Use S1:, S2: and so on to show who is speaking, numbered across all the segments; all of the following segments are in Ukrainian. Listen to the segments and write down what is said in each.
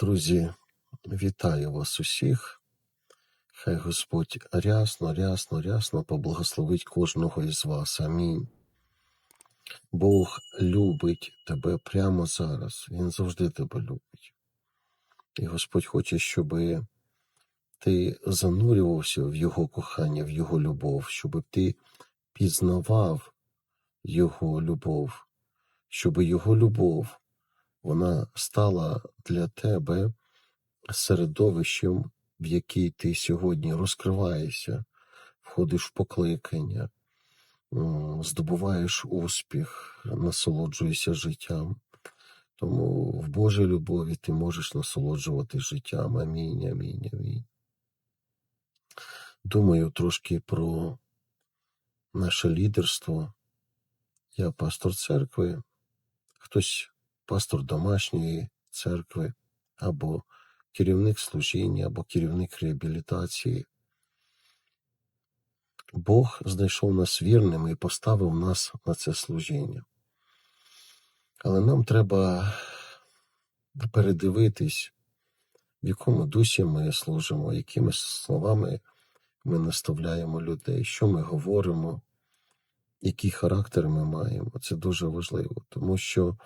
S1: Друзі, вітаю вас усіх. Хай Господь рясно, рясно, рясно поблагословить кожного із вас. Амінь. Бог любить тебе прямо зараз. Він завжди тебе любить. І Господь хоче, щоб ти занурювався в Його кохання, в Його любов, щоб ти пізнавав Його любов, щоб Його любов вона стала для тебе середовищем, в якій ти сьогодні розкриваєшся, входиш в покликання, здобуваєш успіх, насолоджуєшся життям. Тому в Божій любові ти можеш насолоджуватись життям. Амінь, амінь, амінь. Думаю трошки про наше лідерство. Я пастор церкви, хтось пастор домашньої церкви, або керівник служіння, або керівник реабілітації. Бог знайшов нас вірними і поставив нас на це служіння. Але нам треба передивитись, в якому дусі ми служимо, якими словами ми наставляємо людей, що ми говоримо, який характер ми маємо. Це дуже важливо, тому що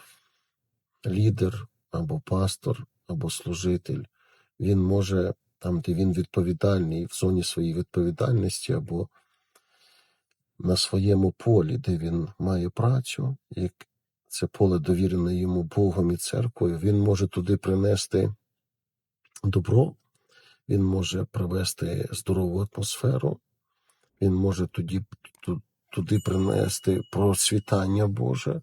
S1: лідер або пастор, або служитель, він може, там, де він відповідальний, в зоні своєї відповідальності, або на своєму полі, де він має працю, як це поле довірене йому Богом і церквою, він може туди принести добро, він може привести здорову атмосферу, він може тоді, ту- туди принести процвітання Боже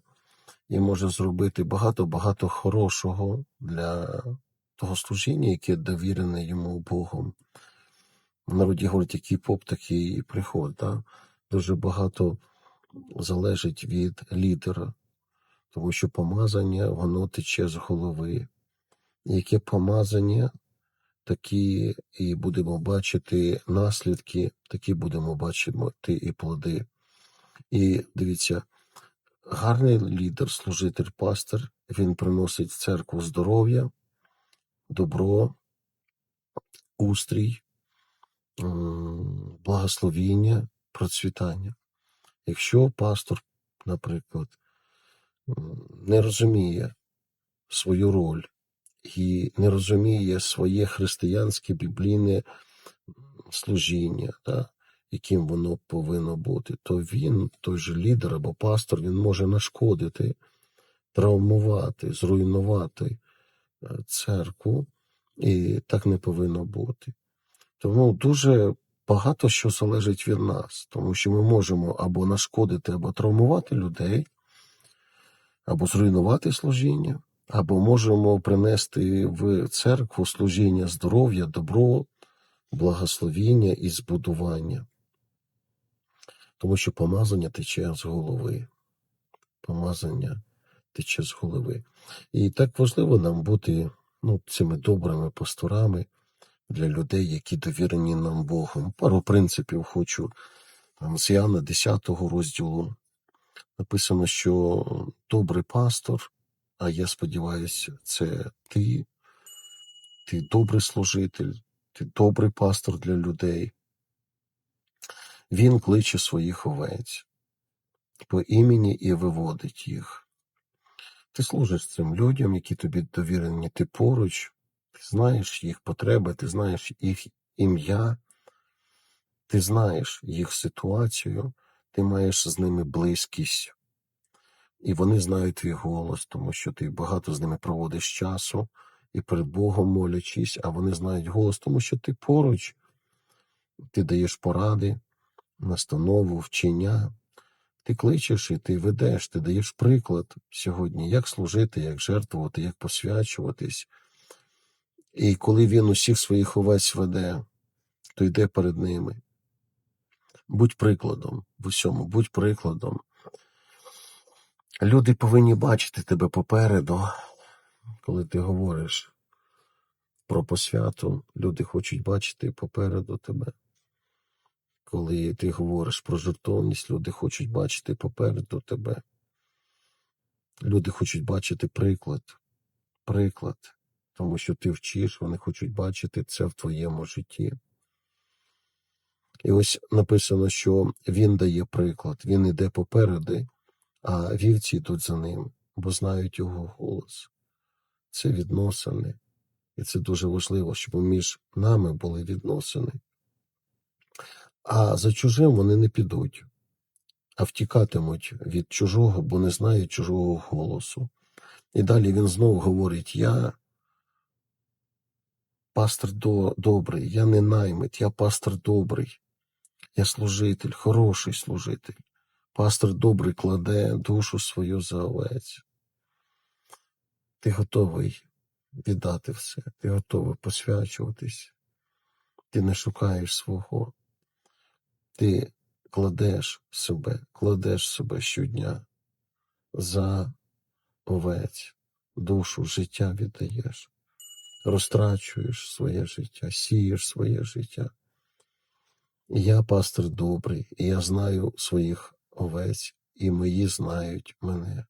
S1: і може зробити багато-багато хорошого для того служіння, яке довірене йому Богом. В народі говорять, який поп, такий і приход. Да? Дуже багато залежить від лідера, тому що помазання воно тече з голови. Яке помазання, такі і будемо бачити наслідки, такі будемо бачити і плоди. І дивіться, гарний лідер, служитель, пастор, він приносить в церкву здоров'я, добро, устрій, м, благословіння, процвітання. Якщо пастор, наприклад, не розуміє свою роль і не розуміє своє християнське біблійне служіння, да, яким воно повинно бути, то він, той же лідер або пастор, він може нашкодити, травмувати, зруйнувати е, церкву, і так не повинно бути. Тому дуже багато що залежить від нас, тому що ми можемо або нашкодити, або травмувати людей, або зруйнувати служіння, або можемо принести в церкву служіння здоров'я, добро, благословіння і збудування. Тому що помазання тече з голови. Помазання тече з голови. І так важливо нам бути ну, цими добрими пасторами для людей, які довірені нам Богом. Пару принципів хочу. З Іоанна 10 розділу написано, що добрий пастор, а я сподіваюся, це ти, ти добрий служитель, ти добрий пастор для людей. Він кличе своїх овець по імені і виводить їх. Ти служиш цим людям, які тобі довірені, ти поруч, ти знаєш їх потреби, ти знаєш їх ім'я, ти знаєш їх ситуацію, ти маєш з ними близькість, і вони знають твій голос, тому що ти багато з ними проводиш часу і перед Богом молячись, а вони знають голос, тому що ти поруч, ти даєш поради, настанову, вчення. Ти кличеш і ти ведеш, ти даєш приклад сьогодні, як служити, як жертвувати, як посвячуватись. І коли він усіх своїх овець веде, то йде перед ними. Будь прикладом в усьому, будь прикладом. Люди повинні бачити тебе попереду, коли ти говориш про посвяту. Люди хочуть бачити попереду тебе. Коли ти говориш про жертовність, люди хочуть бачити попереду тебе. Люди хочуть бачити приклад. Приклад. тому що ти вчиш, вони хочуть бачити це в твоєму житті. І ось написано, що він дає приклад, він іде попереди, а вівці йдуть за ним, бо знають його голос. Це відносини. І це дуже важливо, щоб між нами були відносини. А за чужим вони не підуть, а втікатимуть від чужого, бо не знають чужого голосу. І далі він знову говорить: Я пастор до- добрий, я не наймит, я пастор добрий, я служитель, хороший служитель. Пастор добрий кладе душу свою за овець. Ти готовий віддати все, ти готовий посвячуватись, ти не шукаєш свого, ти кладеш себе, кладеш себе щодня за овець, душу, життя віддаєш, розтрачуєш своє життя, сієш своє життя. Я пастор добрий, і я знаю своїх овець, і мої знають мене.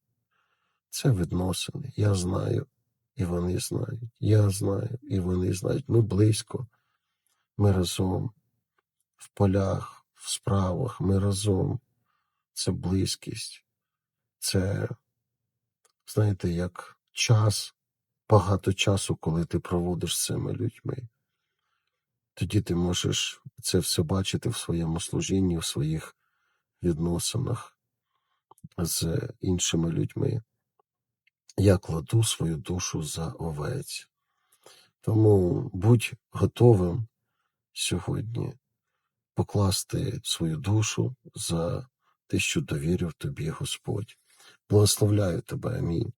S1: Це відносини. Я знаю, і вони знають. Я знаю, і вони знають. Ми близько, ми разом в полях, в справах, ми разом. Це близькість. Це, знаєте, як час, багато часу, коли ти проводиш з цими людьми. Тоді ти можеш це все бачити в своєму служінні, в своїх відносинах з іншими людьми. Я кладу свою душу за овець. Тому будь готовим сьогодні покласти свою душу за те, що довірив тобі Господь. Благословляю тебе, амінь.